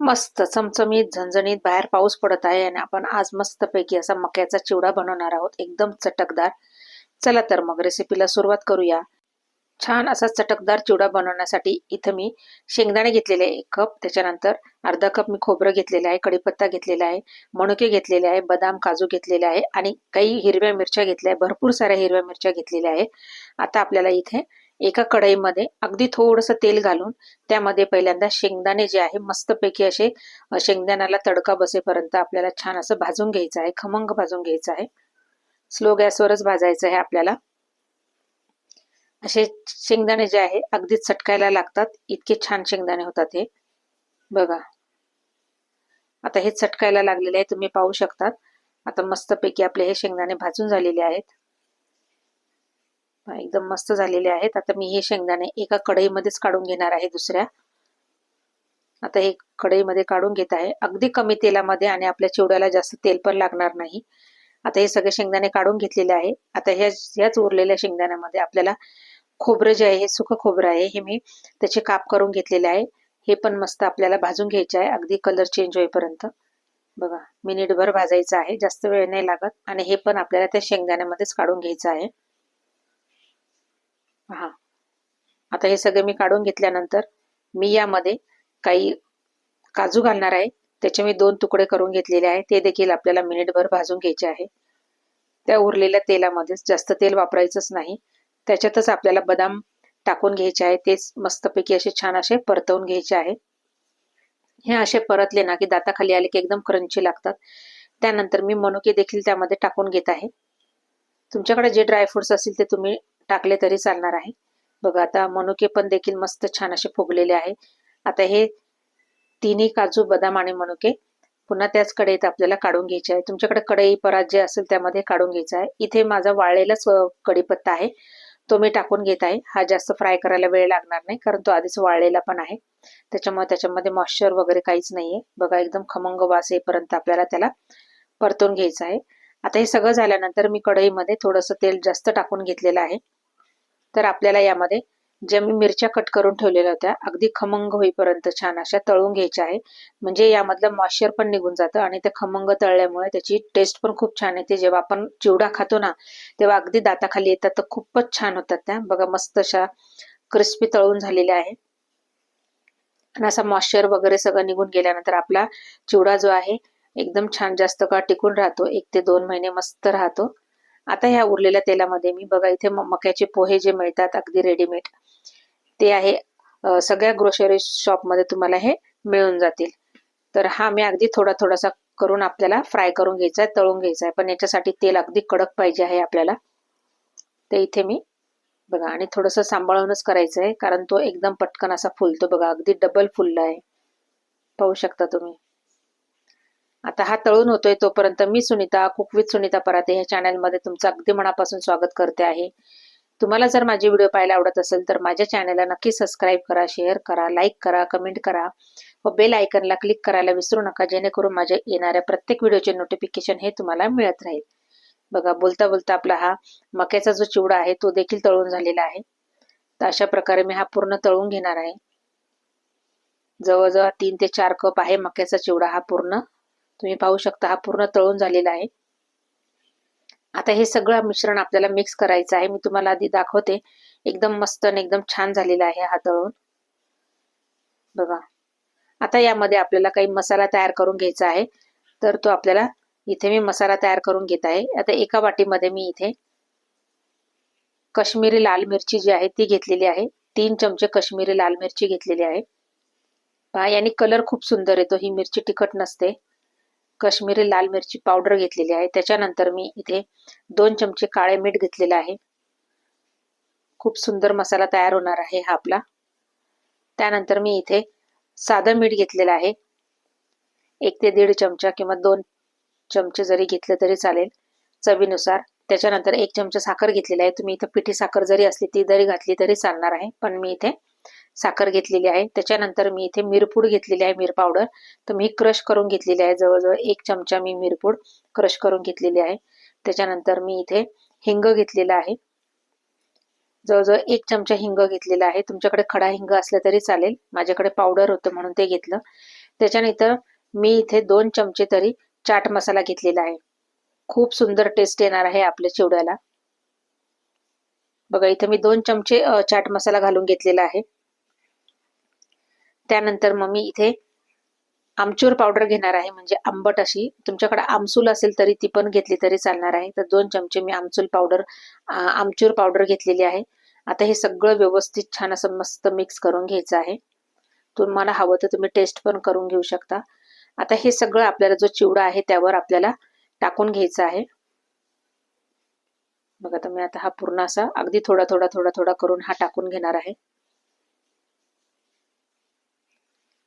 मस्त चमचमीत झणझणीत बाहेर पाऊस पडत आहे आणि आपण आज मस्तपैकी असा मक्याचा चिवडा बनवणार आहोत. एकदम चटकदार. चला तर मग रेसिपीला सुरुवात करूया. छान असा चटकदार चिवडा बनवण्यासाठी इथं मी शेंगदाणे घेतलेले आहे एक कप. त्याच्यानंतर अर्धा कप मी खोबरं घेतलेलं आहे कढीपत्ता घेतलेला आहे मणुके घेतलेले आहे बदाम काजू घेतलेले आहे आणि काही हिरव्या मिरच्या घेतल्या आहे. भरपूर साऱ्या हिरव्या मिरच्या घेतलेल्या आहे. आता आपल्याला इथे एका कढईमध्ये अगदी थोडंसं तेल घालून त्यामध्ये पहिल्यांदा शेंगदाणे जे आहे मस्तपैकी असे शेंगदाण्याला तडका बसेपर्यंत आपल्याला छान असं भाजून घ्यायचं आहे खमंग भाजून घ्यायचं आहे. स्लो गॅसवरच भाजायचं आहे आपल्याला. असे शेंगदाणे जे आहे अगदी चटकायला लागतात. इतके छान शेंगदाणे होतात हे. बघा. आता हे चटकायला लागलेले आहे तुम्ही पाहू शकतात. आता मस्तपैकी आपले हे शेंगदाणे भाजून झालेले आहेत. एकदम मस्त झालेले आहेत. आता मी हे शेंगदाणे एका कढईमध्येच काढून घेणार आहे दुसऱ्या. आता हे कढईमध्ये काढून घेत आहे. अगदी कमी तेलामध्ये आणि आपल्या चिवड्याला जास्त तेल पण लागणार नाही. आता हे सगळे शेंगदाणे काढून घेतलेले आहे. आता ह्या ह्याच उरलेल्या शेंगदाण्यामध्ये आपल्याला खोबरं जे आहे हे सुकं खोबरं आहे हे मी त्याचे काप करून घेतलेले आहे. हे पण मस्त आपल्याला भाजून घ्यायचे आहे. अगदी कलर चेंज होईपर्यंत. बघा मिनिटभर भाजायचं आहे. जास्त वेळ नाही लागत. आणि हे पण आपल्याला त्या शेंगदाण्यामध्येच काढून घ्यायचं आहे. हा. आता हे सगळे मी काढून घेतल्यानंतर मी यामध्ये काही काजू घालणार आहे. त्याचे मी दोन तुकडे करून घेतलेले आहे. ते देखील आपल्याला मिनिटभर भाजून घ्यायचे आहे. त्या उरलेल्या तेलामध्येच जास्त तेल वापरायचंच नाही. त्याच्यातच आपल्याला बदाम टाकून घ्यायचे आहे. तेच मस्तपैकी असे छान असे परतवून घ्यायचे आहे. हे असे परतले ना की दाताखाली आले की एकदम क्रंची लागतात. त्यानंतर मी मनुके देखील त्यामध्ये टाकून घेत आहे. तुमच्याकडे जे ड्रायफ्रुट्स असतील ते तुम्ही टाकले तरी चालणार आहे. बघा आता मनुके पण देखील मस्त छान असे फुगलेले आहे. आता हे तिन्ही काजू बदाम आणि मनुके पुन्हा त्याच कढईत आपल्याला काढून घ्यायचे आहे. तुमच्याकडे कढई परात जे असेल त्यामध्ये काढून घ्यायचा आहे. इथे माझा वाळलेलाच कढीपत्ता आहे. तो मी टाकून घेत आहे. हा जास्त फ्राय करायला वेळ लागणार नाही कारण तो आधीच वाळलेला पण आहे. त्याच्यामुळे त्याच्यामध्ये मॉइश्चर वगैरे काहीच नाहीये. बघा एकदम खमंग वास येईपर्यंत आपल्याला त्याला परतून घ्यायचं आहे. आता हे सगळं झाल्यानंतर मी कढईमध्ये थोडंसं तेल जास्त टाकून घेतलेलं आहे. तर आपल्याला यामध्ये ज्या मी मिरच्या कट करून ठेवलेल्या होत्या अगदी खमंग होईपर्यंत छान अशा तळून घ्यायच्या आहे म्हणजे यामधलं मॉइश्चर पण निघून जातं आणि ते खमंग तळल्यामुळे त्याची टेस्ट पण खूप छान येते. जेव्हा आपण चिवडा खातो ना तेव्हा अगदी दाताखाली येतात तर खूपच छान होतात त्या. बघा मस्त अशा क्रिस्पी तळून झालेल्या आहे आणि असा मॉइश्चर वगैरे सगळं निघून गेल्यानंतर आपला चिवडा जो आहे एकदम छान जास्त काळ टिकून राहतो. एक ते दोन महिने मस्त राहतो. आता ह्या उरलेल्या तेलामध्ये मी बघा इथे मक्याचे पोहे जे मिळतात अगदी रेडीमेड ते आहे सगळ्या ग्रोसरी शॉपमध्ये तुम्हाला हे मिळून जातील. तर हा मी अगदी थोडा थोडासा करून आपल्याला फ्राय करून घ्यायचा आहे तळून घ्यायचा आहे पण याच्यासाठी तेल अगदी कडक पाहिजे आहे आपल्याला. ते इथे मी बघा आणि थोडस सांभाळूनच करायचं आहे कारण तो एकदम पटकन असा फुलतो बघा अगदी डबल फुलला आहे पाहू शकता तुम्ही. आता हा तळून होतोय तोपर्यंत मी सुनीता कुक विथ सुनीता पराते ह्या चॅनलमध्ये तुमचं अगदी मनापासून स्वागत करते आहे. तुम्हाला जर माझे व्हिडिओ पाहायला आवडत असेल तर माझ्या चॅनलला नक्की सबस्क्राईब करा शेअर करा लाईक करा कमेंट करा व बेल आयकनला क्लिक करायला विसरू नका जेणेकरून माझ्या येणाऱ्या प्रत्येक व्हिडिओचे नोटिफिकेशन हे तुम्हाला मिळत राहील. बघा बोलता बोलता आपला हा मक्याचा जो चिवडा आहे तो देखील तळून झालेला आहे. तर अशा प्रकारे मी हा पूर्ण तळून घेणार आहे. जवळजवळ तीन ते चार कप आहे मक्याचा चिवडा हा पूर्ण तुम्ही पाहू शकता हा पूर्ण तळून झालेला आहे. आता हे सगळं मिश्रण आपल्याला मिक्स करायचं आहे. मी तुम्हाला आधी दाखवते. एकदम मस्त आणि एकदम छान झालेला आहे हा तळून. बघा. आता यामध्ये आपल्याला काही मसाला तयार करून घ्यायचा आहे. तर तो आपल्याला इथे मी मसाला तयार करून घेत आहे. आता एका वाटीमध्ये मी इथे कश्मीरी लाल मिरची जी आहे ती घेतलेली आहे. तीन चमचे कश्मीरी लाल मिरची घेतलेली आहे. पहा याने कलर खूप सुंदर येतो. ही मिरची तिखट नसते. कश्मीरी लाल मिरची पावडर घेतलेली आहे. त्याच्यानंतर मी इथे दोन चमचे काळे मीठ घेतलेले आहे. खूप सुंदर मसाला तयार होणार आहे हा आपला. त्यानंतर मी इथे साधं मीठ घेतलेलं आहे. एक ते दीड चमचा किंवा दोन चमचे जरी घेतले तरी चालेल चवीनुसार. त्याच्यानंतर एक चमचा साखर घेतलेला आहे. तुम्ही इथे पिठी साखर जरी असली ती जरी घातली तरी चालणार आहे. पण मी इथे साखर घेतलेली आहे. त्याच्यानंतर मी इथे मिरपूड घेतलेली आहे मिर पावडर तर मी क्रश करून घेतलेली आहे. जवळजवळ एक चमचा मी मिरपूड क्रश करून घेतलेली आहे. त्याच्यानंतर मी इथे हिंग घेतलेला आहे. जवळजवळ एक चमचा हिंग घेतलेला आहे. तुमच्याकडे खडा हिंग असला तरी चालेल. माझ्याकडे पावडर होतं म्हणून ते घेतलं. त्याच्यानंतर मी इथे दोन चमचे तरी चाट मसाला घेतलेला आहे. खूप सुंदर टेस्ट येणार आहे आपल्या चिवड्याला. बघा इथे मी दोन चमचे चाट मसाला घालून घेतलेला आहे. त्यानंतर मग मी इथे आमचूर पावडर घेणार आहे म्हणजे आंबट अशी. तुमच्याकडे आमसूल असेल तरी ती पण घेतली तरी चालणार आहे. तर दोन चमचे मी आमचूल पावडर आमचूर पावडर घेतलेली आहे. आता हे सगळं व्यवस्थित छान असं मस्त मिक्स करून घ्यायचं आहे. तुम्हाला हवं तर तुम्ही टेस्ट पण करून घेऊ शकता. आता हे सगळं आपल्याला जो चिवडा आहे त्यावर आपल्याला टाकून घ्यायचं आहे. बघा तर मी आता हा पूर्ण असा अगदी थोडा थोडा थोडा थोडा करून हा टाकून घेणार आहे.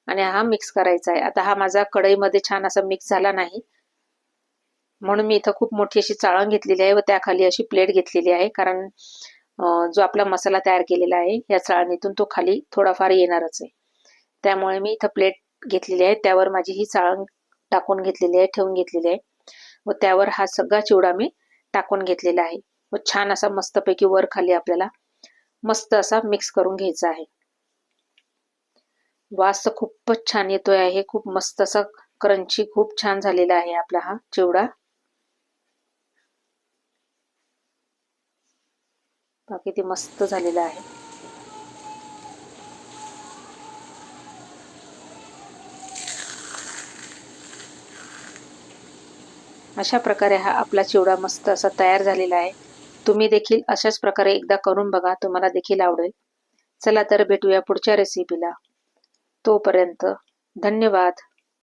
आणि हा मिक्स करायचा आहे. आता हा माझा कढईमध्ये छान असा मिक्स झाला नाही. म्हणून मी इथं खूप मोठी अशी चाळण घेतलेली आहे व त्याखाली अशी प्लेट घेतलेली आहे. कारण जो आपला मसाला तयार केलेला आहे या चाळणीतून तो खाली थोडाफार येणारच आहे. त्यामुळे मी इथं प्लेट घेतलेली आहे. त्यावर माझी ही चाळण टाकून घेतलेली आहे ठेवून घेतलेली आहे. व त्यावर हा सगळा चिवडा मी टाकून घेतलेला आहे. व छान असा मस्तपैकी वर खाली आपल्याला मस्त असा मिक्स करून घ्यायचा आहे. वास तर खूपच छान येतोय आहे. खूप मस्त असा क्रंची खूप छान झालेला आहे आपला हा चिवडा. बाकी ते मस्त झालेला आहे. अशा प्रकारे हा आपला चिवडा मस्त असा तयार झालेला आहे. तुम्ही देखील अशाच प्रकारे एकदा करून बघा. तुम्हाला देखील आवडेल. चला तर भेटूया पुढच्या रेसिपीला तोपर्यंत धन्यवाद.